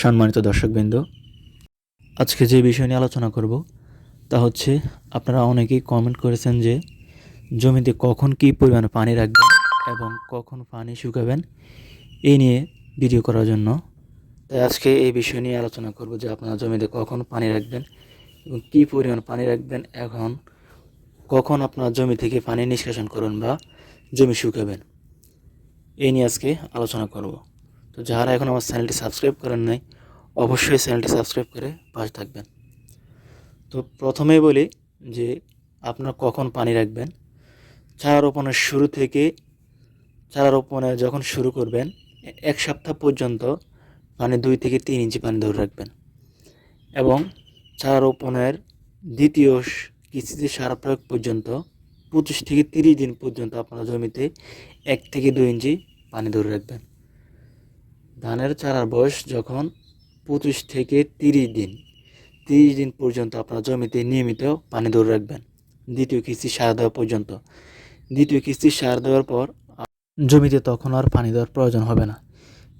সম্মানিত দর্শকবৃন্দ, আজকে যে বিষয় নিয়ে আলোচনা করব তা হচ্ছে আপনারা অনেকেই কমেন্ট করেছেন যে জমিতে কখন কী পরিমাণে পানি রাখবেন এবং কখন পানি শুকাবেন এই নিয়ে ভিডিও করার জন্য। তাই আজকে এই বিষয় নিয়ে আলোচনা করব যে আপনারা জমিতে কখন পানি রাখবেন এবং কী পরিমাণ পানি রাখবেন, এখন কখন আপনার জমি থেকে পানি নিষ্কাশন করুন বা জমি শুকাবেন এই নিয়ে আজকে আলোচনা করব। তো যারা এখন আমার চ্যানেলটি সাবস্ক্রাইব করেন নাই, অবশ্যই চ্যানেলটি সাবস্ক্রাইব করে পাশে থাকবেন। তো প্রথমেই বলি যে আপনার কখন পানি রাখবেন? চারা রোপণের শুরু থেকে, চারা রোপণে যখন শুরু করবেন, এক সপ্তাহ পর্যন্ত পানি দুই থেকে তিন ইঞ্চি পানি ধরে রাখবেন। এবং চারা রোপণের দ্বিতীয় কিস্তিতে সার প্রয়োগ পর্যন্ত, পঁচিশ থেকে তিরিশ দিন পর্যন্ত আপনার জমিতে এক থেকে দুই ইঞ্চি পানি ধরে রাখবেন। ধানের চারার বয়স যখন পঁচিশ থেকে তিরিশ দিন তিরিশ দিন পর্যন্ত আপনার জমিতে নিয়মিত পানি ধরে রাখবেন। দ্বিতীয় কিস্তি সার দেওয়া পর্যন্ত। দ্বিতীয় কিস্তি সার দেওয়ার পর জমিতে তখন আর পানি দেওয়ার প্রয়োজন হবে না।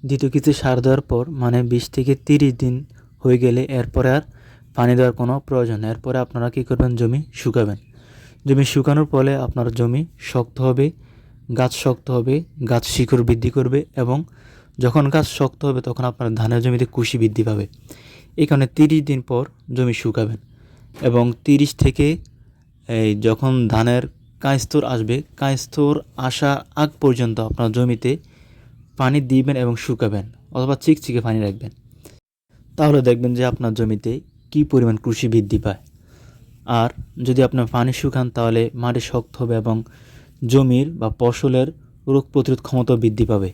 দ্বিতীয় কিস্তি সার দেওয়ার পর মানে বিশ থেকে তিরিশ দিন হয়ে গেলে এরপরে আর পানি দেওয়ার কোনো প্রয়োজন নেই। এরপরে আপনারা কী করবেন? জমি শুকাবেন। জমি শুকানোর ফলে আপনার জমি শক্ত হবে, গাছ শক্ত হবে, গাছ শিকড় বৃদ্ধি করবে এবং যখন গাছ শক্ত হবে, তখন আপনার ধানের জমিতে কুশি বৃদ্ধি পাবে। এই কারণে তিরিশ দিন পর জমি শুকাবেন এবং তিরিশ থেকে, এই যখন ধানের কাঁস্তর আসবে, কাঁস্তর আসার আগ পর্যন্ত আপনার জমিতে পানি দিবেন এবং শুকাবেন অথবা চিকচিকে পানি রাখবেন। তাহলে দেখবেন যে আপনার জমিতে কী পরিমাণ কৃষি বৃদ্ধি পায়। আর যদি আপনার পানি শুকান, তাহলে মাটি শক্ত হবে এবং জমির বা ফসলের রোগ প্রতিরোধ ক্ষমতা বৃদ্ধি পাবে।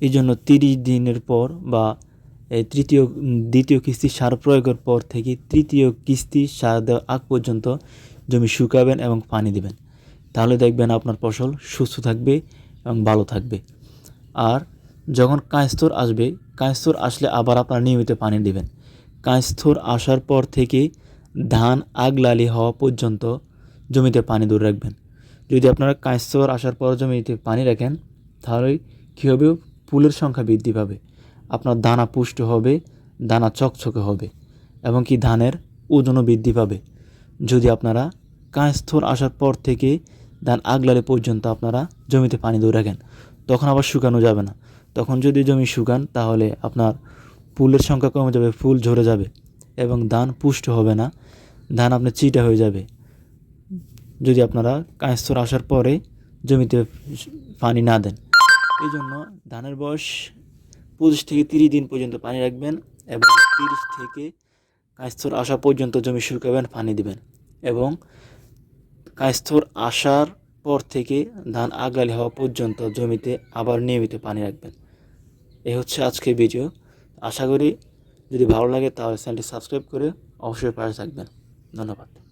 এই জন্য তিরিশ দিনের পর বা এই তৃতীয়, দ্বিতীয় কিস্তি সার প্রয়োগের পর থেকে তৃতীয় কিস্তি সার দেওয়ার আগ পর্যন্ত জমি শুকাবেন এবং পানি দেবেন। তাহলে দেখবেন আপনার ফসল সুস্থ থাকবে এবং ভালো থাকবে। আর যখন কাঁস্তর আসবে কাঁস্তর আসলে আবার আপনার নিয়মিত পানি দিবেন। কাঁস্তর আসার পর থেকে ধান আগলালি হওয়া পর্যন্ত জমিতে পানি দূরে রাখবেন। যদি আপনারা কাঁস্তর আসার পর জমিতে পানি রাখেন, তাহলে কী হবে? ফুলের সংখ্যা বৃদ্ধি পাবে। আপনার দানা পুষ্ট হবে, দানা চকচকে হবে এবং কি ধানের ওজনও বৃদ্ধি পাবে। যদি আপনারা কাঁস্তর আসার পর থেকে ধান আগলালে পর্যন্ত আপনারা জমিতে পানি ধরে রাখেন, তখন আবার শুকানো যাবে না। তখন যদি জমি শুকান, তাহলে আপনার ফুলের সংখ্যা কমে যাবে, ফুল ঝরে যাবে এবং ধান পুষ্ট হবে না। ধান আপনার চিটা হয়ে যাবে। যদি আপনারা কাঁস্তর আসার পরে জমিতে পানি না দেন এই জন্য ধানের বয়স পঁচিশ থেকে তিরিশ দিন পর্যন্ত পানি রাখবেন এবং তিরিশ থেকে কাঁস্তর আসা পর্যন্ত জমি শুকাবেন, পানি দিবেন এবং কাঁস্তর আসার পর থেকে ধান আগালি হওয়া পর্যন্ত জমিতে আবার নিয়মিত পানি রাখবেন। এই হচ্ছে আজকে ভিডিও। আশা করি যদি ভালো লাগে তাহলে চ্যানেলটি সাবস্ক্রাইব করে অবশ্যই পাশে থাকবেন। ধন্যবাদ।